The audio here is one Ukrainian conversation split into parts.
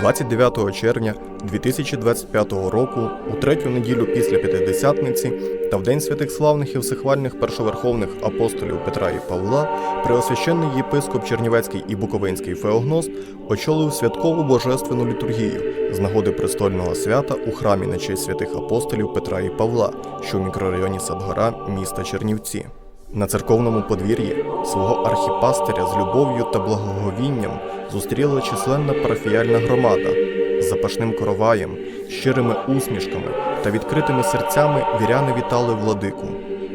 29 червня 2025 року, у третю неділю після П'ятидесятниці та в День святих славних і всехвальних першоверховних апостолів Петра і Павла, преосвященний єпископ Чернівецький і Буковинський Феогност очолив святкову божественну літургію з нагоди престольного свята у храмі на честь святих апостолів Петра і Павла, що в мікрорайоні Садгора міста Чернівці. На церковному подвір'ї свого архіпастиря з любов'ю та благоговінням зустріла численна парафіяльна громада з запашним короваєм, щирими усмішками та відкритими серцями віряни вітали владику.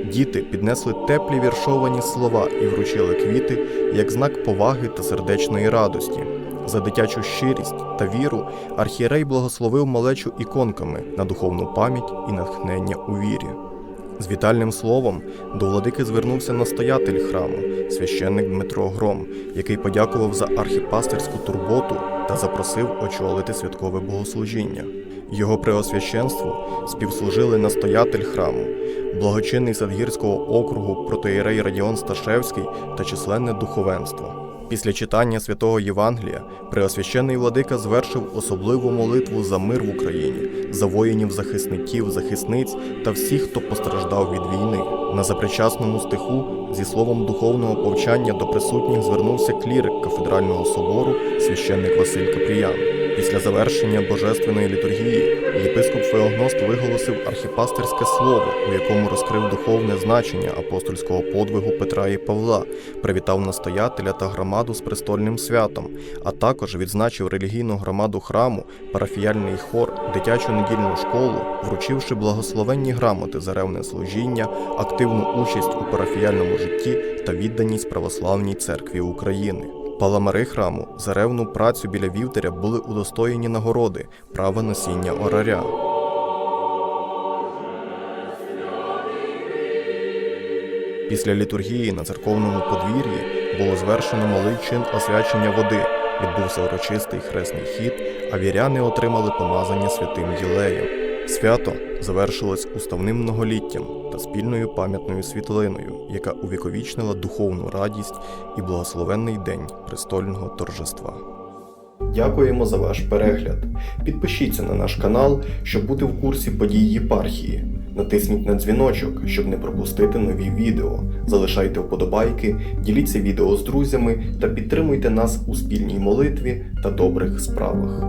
Діти піднесли теплі віршовані слова і вручили квіти як знак поваги та сердечної радості. За дитячу щирість та віру архієрей благословив малечу іконками на духовну пам'ять і натхнення у вірі. З вітальним словом до владики звернувся настоятель храму, священник Дмитро Гром, який подякував за архіпастерську турботу та запросив очолити святкове богослужіння. Його преосвященству співслужили настоятель храму, благочинний Садгірського округу протоєрей Радіон Сташевський та численне духовенство. Після читання святого Євангелія Преосвящений владика звершив особливу молитву за мир в Україні, за воїнів, захисників, захисниць та всіх, хто постраждав від війни. На запричасному стиху зі словом духовного повчання до присутніх звернувся клірик кафедрального собору священник Василь Капріян. Після завершення божественної літургії єпископ Феогност виголосив архіпастерське слово, у якому розкрив духовне значення апостольського подвигу Петра і Павла, привітав настоятеля та громаду з престольним святом, а також відзначив релігійну громаду храму, парафіяльний хор, дитячу недільну школу, вручивши благословенні грамоти за ревне служіння, активну участь у парафіяльному житті та відданість православній церкві України. Паламари храму за ревну працю біля вівтаря були удостоєні нагороди права носіння ораря. Після літургії на церковному подвір'ї було звершено малий чин освячення води. Відбувся урочистий хресний хід, а віряни отримали помазання святим ділеєм. Свято завершилось уставним многоліттям та спільною пам'ятною світлиною, яка увіковічнила духовну радість і благословенний день престольного торжества. Дякуємо за ваш перегляд. Підпишіться на наш канал, щоб бути в курсі подій єпархії. Натисніть на дзвіночок, щоб не пропустити нові відео. Залишайте вподобайки, діліться відео з друзями та підтримуйте нас у спільній молитві та добрих справах.